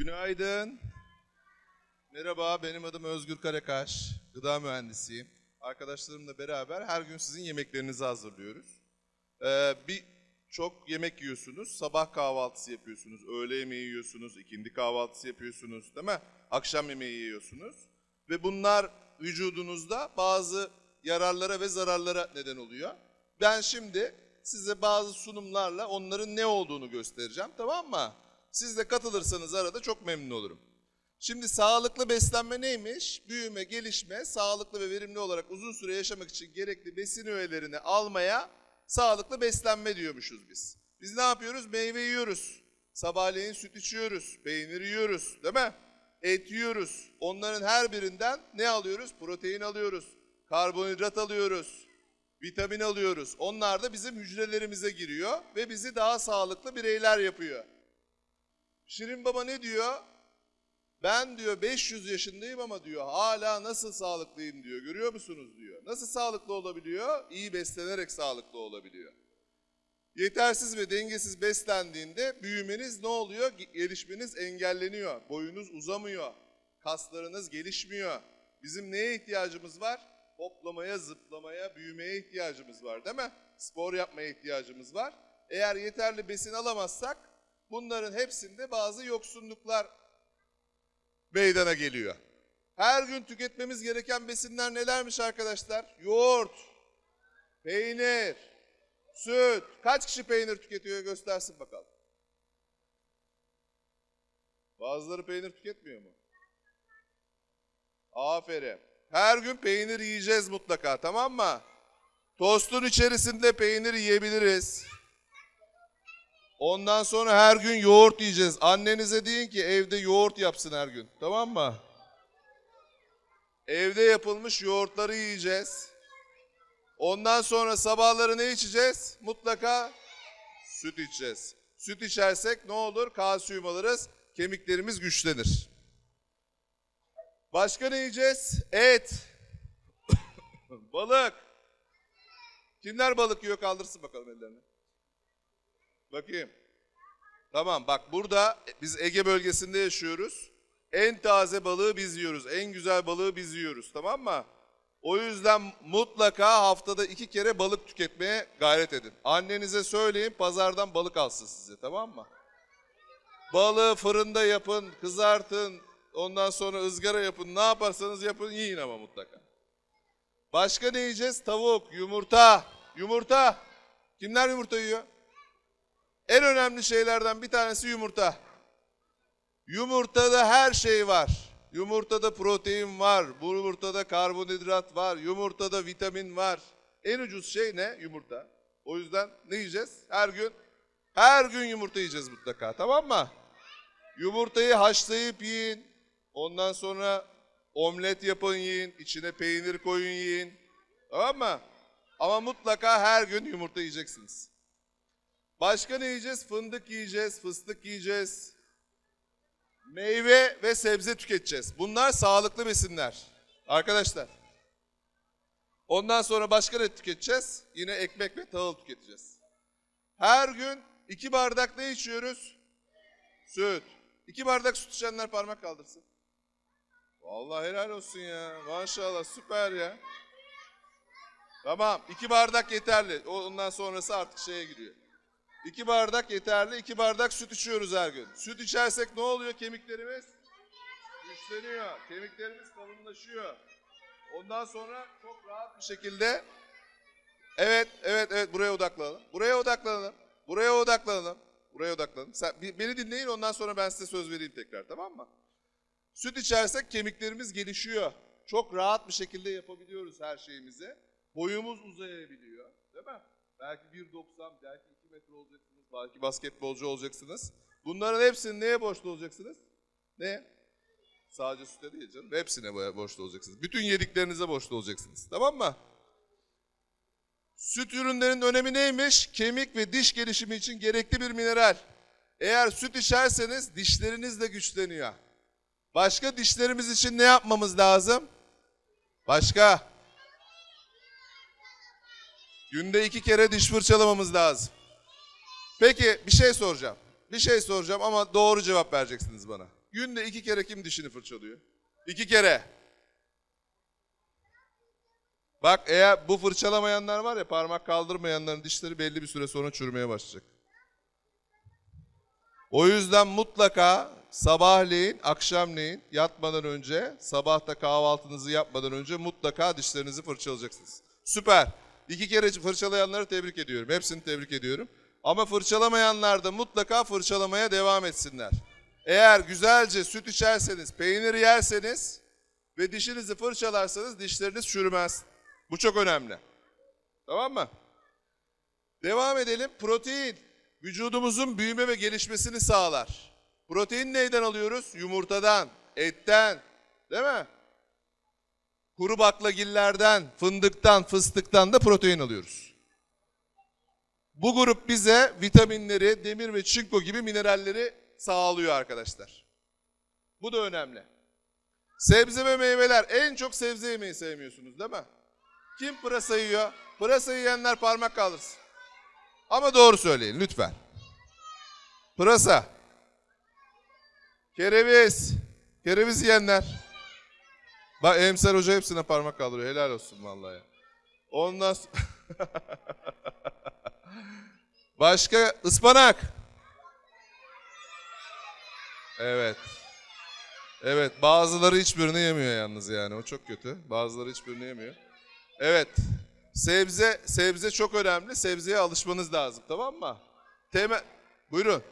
Günaydın. Merhaba, benim adım Özgür Karakaş. Gıda mühendisiyim. Arkadaşlarımla beraber her gün sizin yemeklerinizi hazırlıyoruz. Ee, bir çok yemek yiyorsunuz. Sabah kahvaltısı yapıyorsunuz, öğle yemeği yiyorsunuz, ikindi kahvaltısı yapıyorsunuz, değil mi? Akşam yemeği yiyorsunuz. Ve bunlar vücudunuzda bazı yararlara ve zararlara neden oluyor. Ben şimdi size bazı sunumlarla onların ne olduğunu göstereceğim, tamam mı? Siz de katılırsanız arada çok memnun olurum. Şimdi sağlıklı beslenme neymiş? Büyüme, gelişme, sağlıklı ve verimli olarak uzun süre yaşamak için gerekli besin öğelerini almaya sağlıklı beslenme diyormuşuz biz. Biz ne yapıyoruz? Meyve yiyoruz. Sabahleyin süt içiyoruz, peynir yiyoruz, değil mi? Et yiyoruz. Onların her birinden ne alıyoruz? Protein alıyoruz, karbonhidrat alıyoruz, vitamin alıyoruz. Onlar da bizim hücrelerimize giriyor ve bizi daha sağlıklı bireyler yapıyor. Şirin Baba ne diyor? Ben diyor 500 yaşındayım ama diyor hala nasıl sağlıklıyım diyor. Görüyor musunuz diyor. Nasıl sağlıklı olabiliyor? İyi beslenerek sağlıklı olabiliyor. Yetersiz ve dengesiz beslendiğinde büyümeniz ne oluyor? Gelişmeniz engelleniyor. Boyunuz uzamıyor. Kaslarınız gelişmiyor. Bizim neye ihtiyacımız var? Hoplamaya, zıplamaya, büyümeye ihtiyacımız var değil mi? Spor yapmaya ihtiyacımız var. Eğer yeterli besin alamazsak bunların hepsinde bazı yoksunluklar meydana geliyor. Her gün tüketmemiz gereken besinler nelermiş arkadaşlar? Yoğurt, peynir, süt. Kaç kişi peynir tüketiyor göstersin bakalım. Bazıları peynir tüketmiyor mu? Aferin. Her gün peynir yiyeceğiz mutlaka tamam mı? Tostun içerisinde peynir yiyebiliriz. Ondan sonra her gün yoğurt yiyeceğiz. Annenize deyin ki evde yoğurt yapsın her gün. Tamam mı? Evde yapılmış yoğurtları yiyeceğiz. Ondan sonra sabahları ne içeceğiz? Mutlaka süt içeceğiz. Süt içersek ne olur? Kalsiyum alırız. Kemiklerimiz güçlenir. Başka ne yiyeceğiz? Et. balık. Kimler balık yiyor kaldırsın bakalım ellerini. Bakayım. Tamam bak burada biz Ege bölgesinde yaşıyoruz. En taze balığı biz yiyoruz. En güzel balığı biz yiyoruz. Tamam mı? O yüzden mutlaka haftada iki kere balık tüketmeye gayret edin. Annenize söyleyin pazardan balık alsın size tamam mı? Balığı fırında yapın, kızartın, ondan sonra ızgara yapın. Ne yaparsanız yapın yiyin ama mutlaka. Başka ne yiyeceğiz? Tavuk, yumurta. Yumurta. Kimler yumurta yiyor? En önemli şeylerden bir tanesi yumurta. Yumurtada her şey var. Yumurtada protein var, yumurtada karbonhidrat var, yumurtada vitamin var. En ucuz şey ne? Yumurta. O yüzden ne yiyeceğiz? Her gün her gün yumurta yiyeceğiz mutlaka. Tamam mı? Yumurtayı haşlayıp yiyin. Ondan sonra omlet yapın yiyin. içine peynir koyun yiyin. Tamam mı? Ama mutlaka her gün yumurta yiyeceksiniz. Başka ne yiyeceğiz? Fındık yiyeceğiz, fıstık yiyeceğiz. Meyve ve sebze tüketeceğiz. Bunlar sağlıklı besinler. Arkadaşlar. Ondan sonra başka ne tüketeceğiz? Yine ekmek ve tahıl tüketeceğiz. Her gün iki bardak ne içiyoruz? Süt. İki bardak süt içenler parmak kaldırsın. Vallahi helal olsun ya. Maşallah süper ya. Tamam iki bardak yeterli. Ondan sonrası artık şeye giriyor. İki bardak yeterli. iki bardak süt içiyoruz her gün. Süt içersek ne oluyor kemiklerimiz? Güçleniyor. Kemiklerimiz kalınlaşıyor. Ondan sonra çok rahat bir şekilde Evet, evet, evet buraya odaklanalım. Buraya odaklanalım. Buraya odaklanalım. Buraya odaklanın. Sen, beni dinleyin ondan sonra ben size söz vereyim tekrar tamam mı? Süt içersek kemiklerimiz gelişiyor. Çok rahat bir şekilde yapabiliyoruz her şeyimizi. Boyumuz uzayabiliyor. Değil mi? Belki 1.90, belki 2 metre olacaksınız, belki basketbolcu olacaksınız. Bunların hepsini neye borçlu olacaksınız? Neye? Sadece süte değil canım. Hepsine bo- borçlu olacaksınız. Bütün yediklerinize borçlu olacaksınız. Tamam mı? Süt ürünlerinin önemi neymiş? Kemik ve diş gelişimi için gerekli bir mineral. Eğer süt içerseniz dişleriniz de güçleniyor. Başka dişlerimiz için ne yapmamız lazım? Başka? Günde iki kere diş fırçalamamız lazım. Peki bir şey soracağım. bir şey soracağım ama doğru cevap vereceksiniz bana. Günde iki kere kim dişini fırçalıyor? İki kere. Bak eğer bu fırçalamayanlar var ya parmak kaldırmayanların dişleri belli bir süre sonra çürümeye başlayacak. O yüzden mutlaka sabahleyin, akşamleyin yatmadan önce, sabahta kahvaltınızı yapmadan önce mutlaka dişlerinizi fırçalayacaksınız. Süper. İki kere fırçalayanları tebrik ediyorum. Hepsini tebrik ediyorum. Ama fırçalamayanlar da mutlaka fırçalamaya devam etsinler. Eğer güzelce süt içerseniz, peynir yerseniz ve dişinizi fırçalarsanız dişleriniz çürümez. Bu çok önemli. Tamam mı? Devam edelim. Protein vücudumuzun büyüme ve gelişmesini sağlar. Protein neyden alıyoruz? Yumurtadan, etten, değil mi? Kuru baklagillerden, fındıktan, fıstıktan da protein alıyoruz. Bu grup bize vitaminleri, demir ve çinko gibi mineralleri sağlıyor arkadaşlar. Bu da önemli. Sebze ve meyveler. En çok sebze yemeyi sevmiyorsunuz değil mi? Kim pırasa yiyor? Pırasa yiyenler parmak kaldırsın. Ama doğru söyleyin lütfen. Pırasa. Kereviz. Kereviz yiyenler. Bak Emsal Hoca hepsine parmak kaldırıyor. Helal olsun vallahi. Ondan s- Başka ıspanak. Evet. Evet bazıları hiçbirini yemiyor yalnız yani o çok kötü. Bazıları hiçbirini yemiyor. Evet. Sebze sebze çok önemli. Sebzeye alışmanız lazım tamam mı? Temel Buyurun.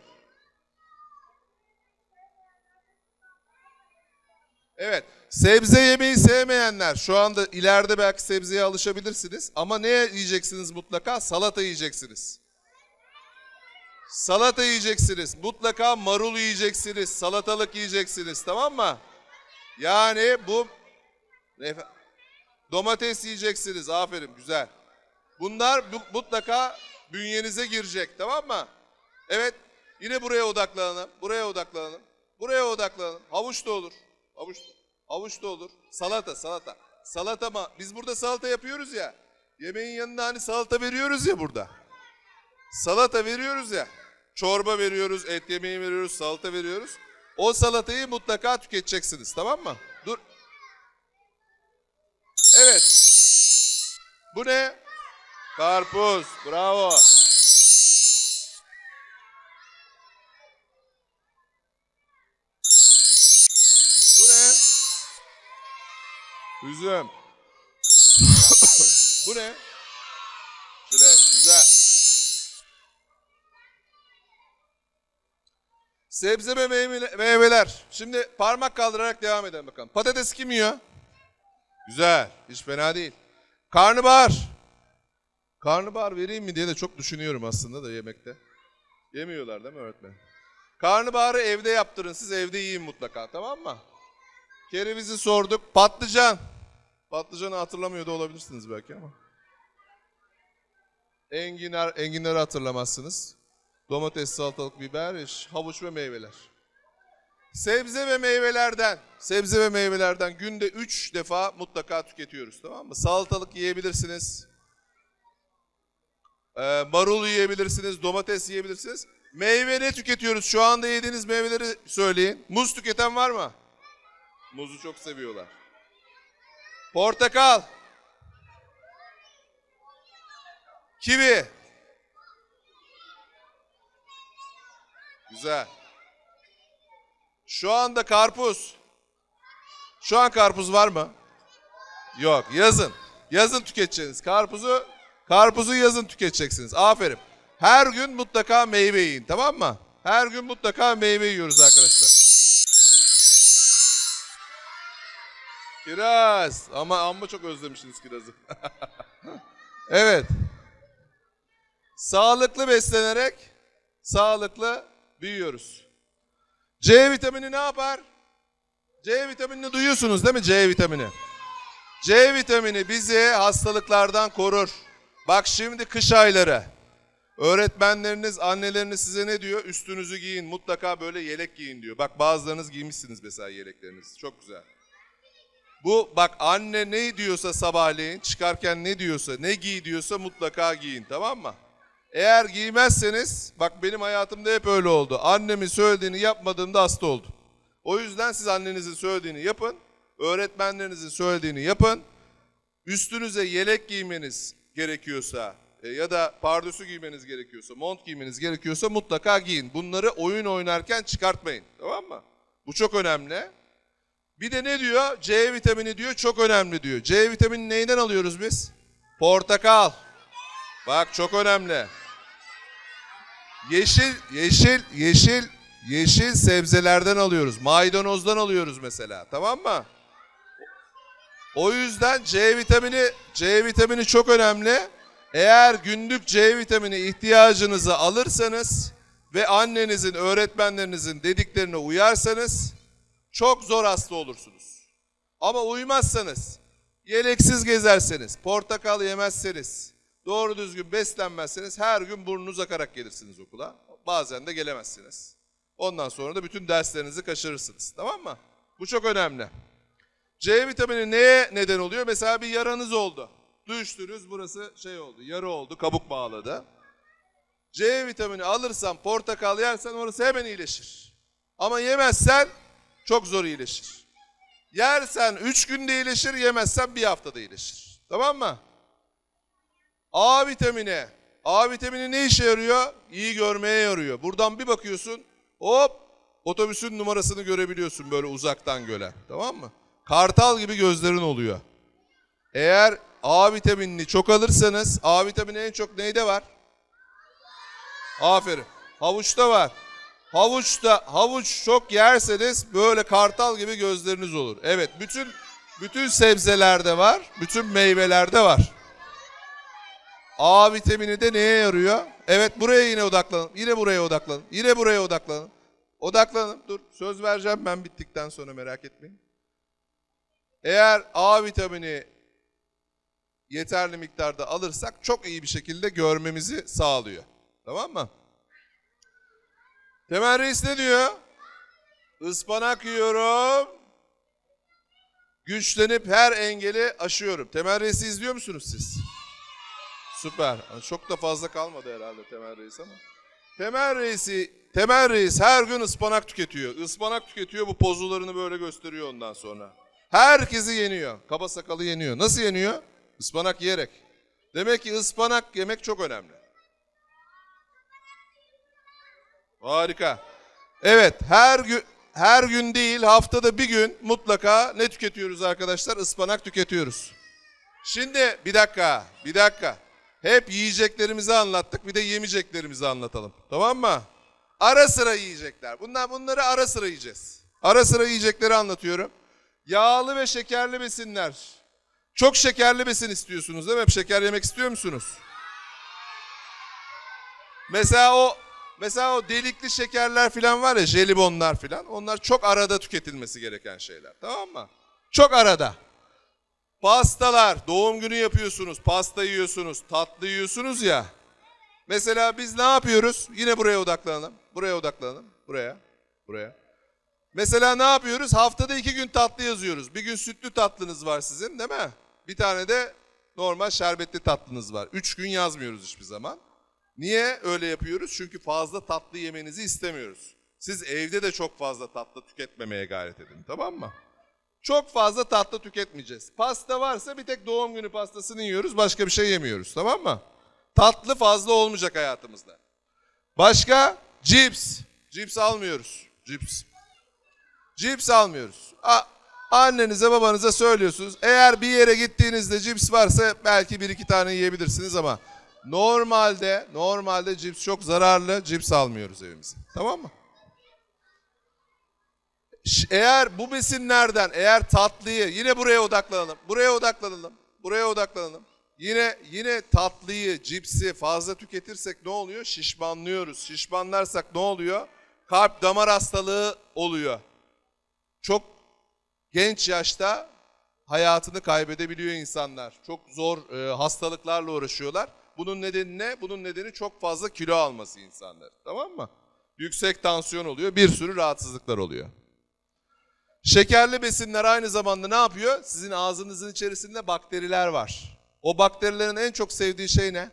Evet. Sebze yemeyi sevmeyenler şu anda ileride belki sebzeye alışabilirsiniz ama ne yiyeceksiniz mutlaka? Salata yiyeceksiniz. Salata yiyeceksiniz. Mutlaka marul yiyeceksiniz. Salatalık yiyeceksiniz. Tamam mı? Yani bu domates yiyeceksiniz. Aferin. Güzel. Bunlar bu- mutlaka bünyenize girecek. Tamam mı? Evet. Yine buraya odaklanalım. Buraya odaklanalım. Buraya odaklanalım. Havuç da olur. Havuç da. Havuç da olur. Salata, salata. Salata mı? Biz burada salata yapıyoruz ya. Yemeğin yanında hani salata veriyoruz ya burada. Salata veriyoruz ya. Çorba veriyoruz, et yemeği veriyoruz, salata veriyoruz. O salatayı mutlaka tüketeceksiniz tamam mı? Dur. Evet. Bu ne? Karpuz. Bravo. Bu ne? Üzüm. Bu ne? Sebze ve meyve- meyveler. Şimdi parmak kaldırarak devam edelim bakalım. Patates kim yiyor? Güzel. Hiç fena değil. Karnabahar. Karnabahar vereyim mi diye de çok düşünüyorum aslında da yemekte. Yemiyorlar değil mi öğretmen? Karnabaharı evde yaptırın. Siz evde yiyin mutlaka tamam mı? Kerevizi sorduk. Patlıcan. Patlıcanı hatırlamıyor da olabilirsiniz belki ama. Enginar, enginarı hatırlamazsınız. Domates, salatalık, biber, havuç ve meyveler. Sebze ve meyvelerden, sebze ve meyvelerden günde 3 defa mutlaka tüketiyoruz tamam mı? Salatalık yiyebilirsiniz. Ee, marul yiyebilirsiniz, domates yiyebilirsiniz. Meyve ne tüketiyoruz? Şu anda yediğiniz meyveleri söyleyin. Muz tüketen var mı? Muzu çok seviyorlar. Portakal. Kivi. Güzel. Şu anda karpuz. Şu an karpuz var mı? Yok. Yazın. Yazın tüketeceksiniz. Karpuzu karpuzu yazın tüketeceksiniz. Aferin. Her gün mutlaka meyve yiyin. Tamam mı? Her gün mutlaka meyve yiyoruz arkadaşlar. Kiraz. Ama amma çok özlemişsiniz kirazı. evet. Sağlıklı beslenerek sağlıklı büyüyoruz. C vitamini ne yapar? C vitaminini duyuyorsunuz değil mi C vitamini? C vitamini bizi hastalıklardan korur. Bak şimdi kış ayları. Öğretmenleriniz, anneleriniz size ne diyor? Üstünüzü giyin, mutlaka böyle yelek giyin diyor. Bak bazılarınız giymişsiniz mesela yeleklerinizi. Çok güzel. Bu bak anne ne diyorsa sabahleyin çıkarken ne diyorsa, ne giy diyorsa mutlaka giyin tamam mı? Eğer giymezseniz, bak benim hayatımda hep öyle oldu. Annemin söylediğini yapmadığımda hasta oldum. O yüzden siz annenizin söylediğini yapın, öğretmenlerinizin söylediğini yapın. Üstünüze yelek giymeniz gerekiyorsa e, ya da pardösü giymeniz gerekiyorsa, mont giymeniz gerekiyorsa mutlaka giyin. Bunları oyun oynarken çıkartmayın. Tamam mı? Bu çok önemli. Bir de ne diyor? C vitamini diyor çok önemli diyor. C vitamini neyden alıyoruz biz? Portakal. Bak çok önemli. Yeşil, yeşil, yeşil, yeşil sebzelerden alıyoruz. Maydanozdan alıyoruz mesela. Tamam mı? O yüzden C vitamini, C vitamini çok önemli. Eğer günlük C vitamini ihtiyacınızı alırsanız ve annenizin, öğretmenlerinizin dediklerine uyarsanız çok zor hasta olursunuz. Ama uymazsanız, yeleksiz gezerseniz, portakal yemezseniz, doğru düzgün beslenmezseniz her gün burnunuz akarak gelirsiniz okula. Bazen de gelemezsiniz. Ondan sonra da bütün derslerinizi kaçırırsınız. Tamam mı? Bu çok önemli. C vitamini neye neden oluyor? Mesela bir yaranız oldu. Düştünüz burası şey oldu, yara oldu, kabuk bağladı. C vitamini alırsan, portakal yersen orası hemen iyileşir. Ama yemezsen çok zor iyileşir. Yersen 3 günde iyileşir, yemezsen bir haftada iyileşir. Tamam mı? A vitamini. A vitamini ne işe yarıyor? İyi görmeye yarıyor. Buradan bir bakıyorsun, hop otobüsün numarasını görebiliyorsun böyle uzaktan göle. Tamam mı? Kartal gibi gözlerin oluyor. Eğer A vitaminini çok alırsanız, A vitamini en çok neyde var? Aferin. Havuçta var. Havuçta, havuç çok yerseniz böyle kartal gibi gözleriniz olur. Evet, bütün bütün sebzelerde var, bütün meyvelerde var. A vitamini de neye yarıyor? Evet, buraya yine odaklanın. Yine buraya odaklanın. Yine buraya odaklanın. Odaklanın. Dur, söz vereceğim ben bittikten sonra merak etmeyin. Eğer A vitamini yeterli miktarda alırsak çok iyi bir şekilde görmemizi sağlıyor. Tamam mı? Temel Reis ne diyor? Ispanak yiyorum. Güçlenip her engeli aşıyorum. Temel Reis'i izliyor musunuz siz? Süper. Çok da fazla kalmadı herhalde Temel Reis ama. Temel Reis'i Temel Reis her gün ıspanak tüketiyor. Ispanak tüketiyor bu pozularını böyle gösteriyor ondan sonra. Herkesi yeniyor. Kaba sakalı yeniyor. Nasıl yeniyor? Ispanak yiyerek. Demek ki ıspanak yemek çok önemli. Harika. Evet, her gün her gün değil, haftada bir gün mutlaka ne tüketiyoruz arkadaşlar? Ispanak tüketiyoruz. Şimdi bir dakika, bir dakika. Hep yiyeceklerimizi anlattık, bir de yemeyeceklerimizi anlatalım. Tamam mı? Ara sıra yiyecekler. Bunlar bunları ara sıra yiyeceğiz. Ara sıra yiyecekleri anlatıyorum. Yağlı ve şekerli besinler. Çok şekerli besin istiyorsunuz değil mi? Hep şeker yemek istiyor musunuz? Mesela o mesela o delikli şekerler falan var ya, jelibonlar falan. Onlar çok arada tüketilmesi gereken şeyler. Tamam mı? Çok arada. Pastalar, doğum günü yapıyorsunuz, pasta yiyorsunuz, tatlı yiyorsunuz ya. Mesela biz ne yapıyoruz? Yine buraya odaklanalım. Buraya odaklanalım. Buraya. Buraya. Mesela ne yapıyoruz? Haftada iki gün tatlı yazıyoruz. Bir gün sütlü tatlınız var sizin değil mi? Bir tane de normal şerbetli tatlınız var. Üç gün yazmıyoruz hiçbir zaman. Niye öyle yapıyoruz? Çünkü fazla tatlı yemenizi istemiyoruz. Siz evde de çok fazla tatlı tüketmemeye gayret edin tamam mı? Çok fazla tatlı tüketmeyeceğiz. Pasta varsa bir tek doğum günü pastasını yiyoruz, başka bir şey yemiyoruz tamam mı? Tatlı fazla olmayacak hayatımızda. Başka? Cips. Cips almıyoruz. Cips. Cips almıyoruz. A- annenize babanıza söylüyorsunuz. Eğer bir yere gittiğinizde cips varsa belki bir iki tane yiyebilirsiniz ama normalde normalde cips çok zararlı. Cips almıyoruz evimize. Tamam mı? Eğer bu besinlerden eğer tatlıyı yine buraya odaklanalım. Buraya odaklanalım. Buraya odaklanalım. Yine yine tatlıyı, cipsi fazla tüketirsek ne oluyor? Şişmanlıyoruz. Şişmanlarsak ne oluyor? Kalp damar hastalığı oluyor. Çok genç yaşta hayatını kaybedebiliyor insanlar. Çok zor e, hastalıklarla uğraşıyorlar. Bunun nedeni ne? Bunun nedeni çok fazla kilo alması insanlar. Tamam mı? Yüksek tansiyon oluyor, bir sürü rahatsızlıklar oluyor. Şekerli besinler aynı zamanda ne yapıyor? Sizin ağzınızın içerisinde bakteriler var. O bakterilerin en çok sevdiği şey ne?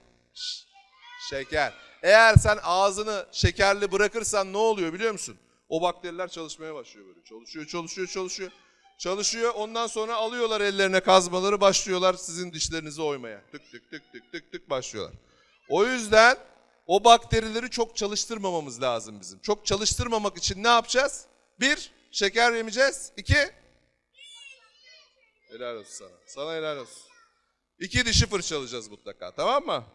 Şeker. Eğer sen ağzını şekerli bırakırsan ne oluyor biliyor musun? O bakteriler çalışmaya başlıyor böyle. Çalışıyor, çalışıyor, çalışıyor. Çalışıyor. Ondan sonra alıyorlar ellerine kazmaları, başlıyorlar sizin dişlerinizi oymaya. Tık tık tık tık tık tık başlıyorlar. O yüzden o bakterileri çok çalıştırmamamız lazım bizim. Çok çalıştırmamak için ne yapacağız? Bir, şeker yemeyeceğiz. İki, helal olsun sana. Sana helal olsun. İki dişi fırçalayacağız mutlaka tamam mı?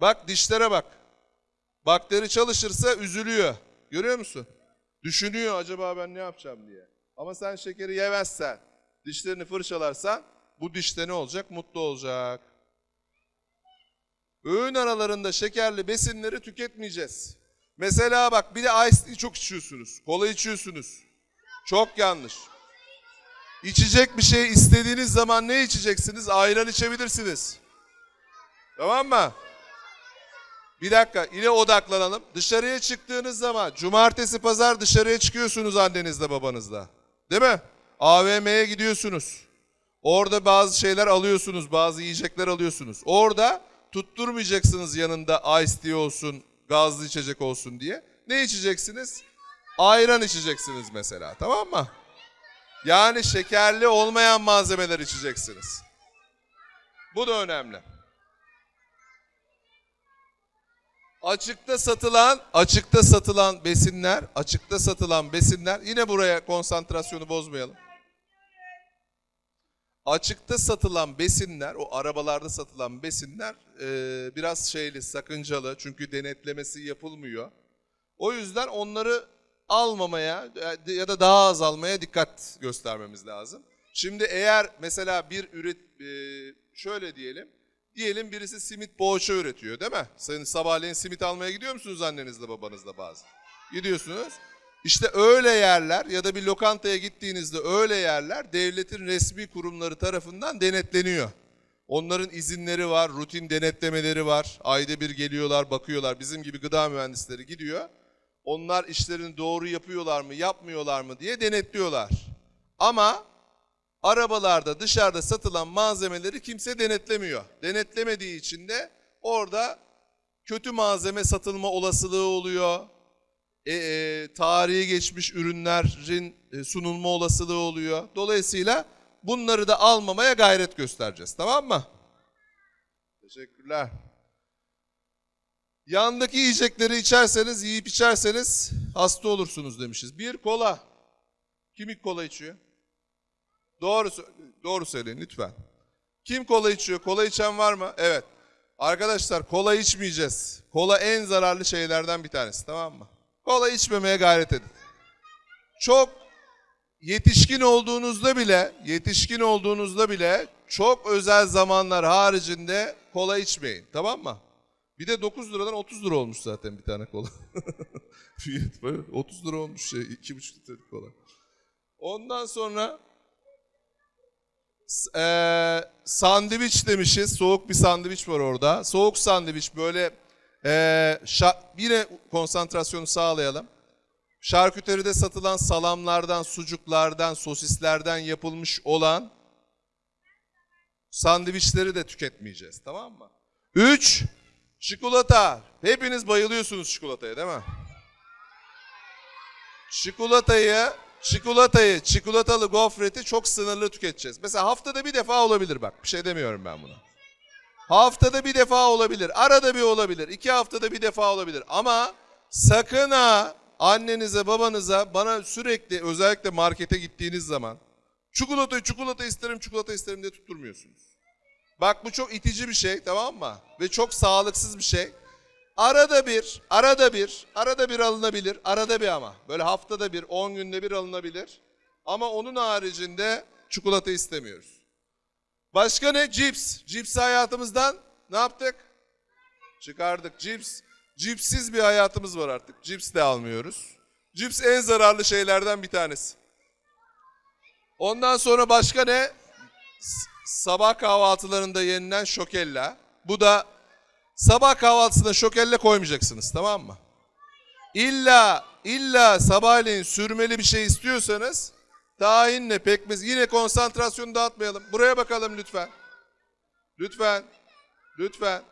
Bak dişlere bak. Bakteri çalışırsa üzülüyor. Görüyor musun? Düşünüyor acaba ben ne yapacağım diye. Ama sen şekeri yemezsen, dişlerini fırçalarsan bu dişte ne olacak? Mutlu olacak. Öğün aralarında şekerli besinleri tüketmeyeceğiz. Mesela bak bir de ice çok içiyorsunuz. Kola içiyorsunuz. Çok yanlış. İçecek bir şey istediğiniz zaman ne içeceksiniz? Ayran içebilirsiniz. Tamam mı? Bir dakika yine odaklanalım. Dışarıya çıktığınız zaman cumartesi pazar dışarıya çıkıyorsunuz annenizle babanızla. Değil mi? AVM'ye gidiyorsunuz. Orada bazı şeyler alıyorsunuz, bazı yiyecekler alıyorsunuz. Orada tutturmayacaksınız yanında ice tea olsun, gazlı içecek olsun diye. Ne içeceksiniz? Ayran içeceksiniz mesela tamam mı? Yani şekerli olmayan malzemeler içeceksiniz. Bu da önemli. Açıkta satılan, açıkta satılan besinler, açıkta satılan besinler yine buraya konsantrasyonu bozmayalım. Açıkta satılan besinler, o arabalarda satılan besinler e, biraz şeyli, sakıncalı çünkü denetlemesi yapılmıyor. O yüzden onları almamaya e, ya da daha az almaya dikkat göstermemiz lazım. Şimdi eğer mesela bir üret, e, şöyle diyelim, diyelim birisi simit poğaça üretiyor değil mi? Sayın sabahleyin simit almaya gidiyor musunuz annenizle babanızla bazen? Gidiyorsunuz. İşte öyle yerler ya da bir lokantaya gittiğinizde öyle yerler devletin resmi kurumları tarafından denetleniyor. Onların izinleri var, rutin denetlemeleri var. Ayda bir geliyorlar, bakıyorlar. Bizim gibi gıda mühendisleri gidiyor. Onlar işlerini doğru yapıyorlar mı, yapmıyorlar mı diye denetliyorlar. Ama arabalarda dışarıda satılan malzemeleri kimse denetlemiyor. Denetlemediği için de orada kötü malzeme satılma olasılığı oluyor. E, e, tarihi geçmiş ürünlerin e, sunulma olasılığı oluyor. Dolayısıyla bunları da almamaya gayret göstereceğiz. Tamam mı? Teşekkürler. Yandaki yiyecekleri içerseniz, yiyip içerseniz hasta olursunuz demişiz. Bir kola. Kim ilk kola içiyor? Doğru, doğru söyleyin lütfen. Kim kola içiyor? Kola içen var mı? Evet. Arkadaşlar kola içmeyeceğiz. Kola en zararlı şeylerden bir tanesi tamam mı? Kola içmemeye gayret edin. Çok yetişkin olduğunuzda bile, yetişkin olduğunuzda bile çok özel zamanlar haricinde kola içmeyin. Tamam mı? Bir de 9 liradan 30 lira olmuş zaten bir tane kola. Fiyat böyle 30 lira olmuş şey 2,5 litrelik kola. Ondan sonra eee, sandviç demişiz. Soğuk bir sandviç var orada. Soğuk sandviç böyle şa- yine konsantrasyonu sağlayalım. Şarküteride satılan salamlardan, sucuklardan, sosislerden yapılmış olan sandviçleri de tüketmeyeceğiz. Tamam mı? 3. Çikolata. Hepiniz bayılıyorsunuz çikolataya değil mi? Çikolatayı, çikolatayı, çikolatalı gofreti çok sınırlı tüketeceğiz. Mesela haftada bir defa olabilir bak. Bir şey demiyorum ben buna. Haftada bir defa olabilir. Arada bir olabilir. iki haftada bir defa olabilir. Ama sakın ha annenize babanıza bana sürekli özellikle markete gittiğiniz zaman çikolatayı çikolata isterim çikolata isterim diye tutturmuyorsunuz. Bak bu çok itici bir şey tamam mı? Ve çok sağlıksız bir şey. Arada bir, arada bir, arada bir alınabilir. Arada bir ama. Böyle haftada bir, 10 günde bir alınabilir. Ama onun haricinde çikolata istemiyoruz. Başka ne? Cips. Cips hayatımızdan ne yaptık? Çıkardık. Cips. Cipsiz bir hayatımız var artık. Cips de almıyoruz. Cips en zararlı şeylerden bir tanesi. Ondan sonra başka ne? Sabah kahvaltılarında yenilen şokella. Bu da sabah kahvaltısına şokelle koymayacaksınız tamam mı? İlla illa sabahleyin sürmeli bir şey istiyorsanız tahinle pekmez yine konsantrasyonu dağıtmayalım. Buraya bakalım lütfen. Lütfen. Lütfen.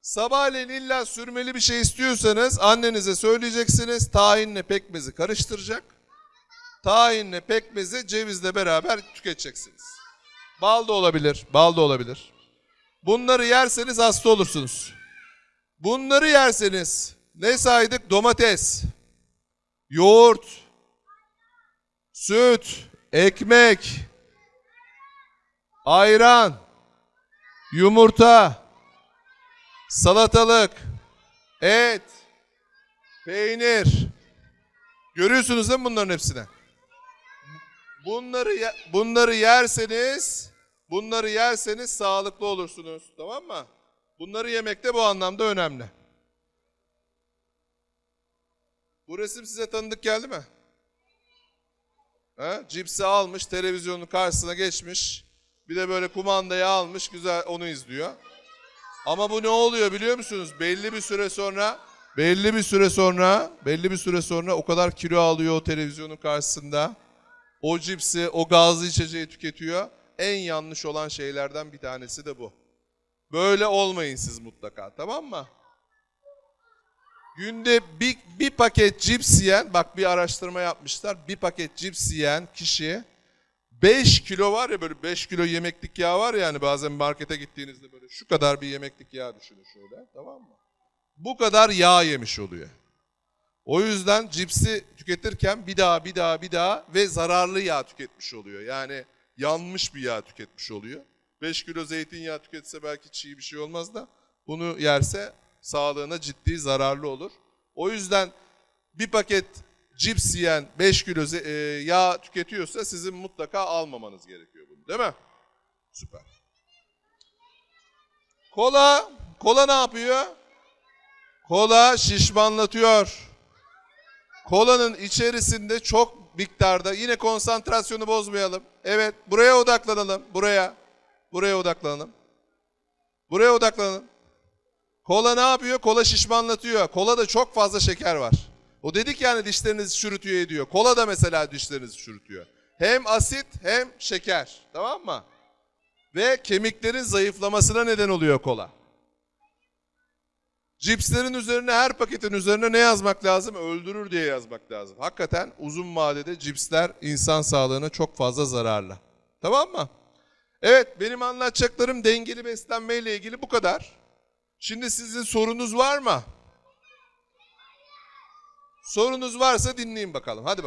Sabahleyin illa sürmeli bir şey istiyorsanız annenize söyleyeceksiniz. Tahinle pekmezi karıştıracak. Tahinle pekmezi cevizle beraber tüketeceksiniz. Bal da olabilir, bal da olabilir. Bunları yerseniz hasta olursunuz. Bunları yerseniz ne saydık? Domates, yoğurt, süt, ekmek, ayran, yumurta, salatalık, et, peynir. Görüyorsunuz değil mi bunların hepsine? Bunları bunları yerseniz, bunları yerseniz sağlıklı olursunuz. Tamam mı? Bunları yemek de bu anlamda önemli. Bu resim size tanıdık geldi mi? Ha? Cipsi almış, televizyonun karşısına geçmiş. Bir de böyle kumandayı almış, güzel onu izliyor. Ama bu ne oluyor biliyor musunuz? Belli bir süre sonra, belli bir süre sonra, belli bir süre sonra o kadar kilo alıyor o televizyonun karşısında. O cipsi, o gazlı içeceği tüketiyor. En yanlış olan şeylerden bir tanesi de bu. Böyle olmayın siz mutlaka, tamam mı? Günde bir, bir paket cips yiyen, bak bir araştırma yapmışlar. Bir paket cips yiyen kişi 5 kilo var ya böyle 5 kilo yemeklik yağ var ya hani bazen markete gittiğinizde böyle şu kadar bir yemeklik yağ düşünün şöyle tamam mı? Bu kadar yağ yemiş oluyor. O yüzden cipsi tüketirken bir daha bir daha bir daha ve zararlı yağ tüketmiş oluyor. Yani yanmış bir yağ tüketmiş oluyor. 5 kilo zeytinyağı tüketse belki çiğ bir şey olmaz da bunu yerse sağlığına ciddi zararlı olur. O yüzden bir paket cips yiyen 5 kilo e, yağ tüketiyorsa sizin mutlaka almamanız gerekiyor bunu değil mi? Süper. Kola, kola ne yapıyor? Kola şişmanlatıyor. Kolanın içerisinde çok miktarda yine konsantrasyonu bozmayalım. Evet, buraya odaklanalım. Buraya. Buraya odaklanalım. Buraya odaklanalım. Kola ne yapıyor? Kola şişmanlatıyor. Kola da çok fazla şeker var. O dedik yani dişlerinizi çürütüyor ediyor. Kola da mesela dişlerinizi çürütüyor. Hem asit hem şeker. Tamam mı? Ve kemiklerin zayıflamasına neden oluyor kola. Cipslerin üzerine her paketin üzerine ne yazmak lazım? Öldürür diye yazmak lazım. Hakikaten uzun vadede cipsler insan sağlığına çok fazla zararlı. Tamam mı? Evet benim anlatacaklarım dengeli beslenmeyle ilgili bu kadar. Şimdi sizin sorunuz var mı? Sorunuz varsa dinleyin bakalım. Hadi bakalım.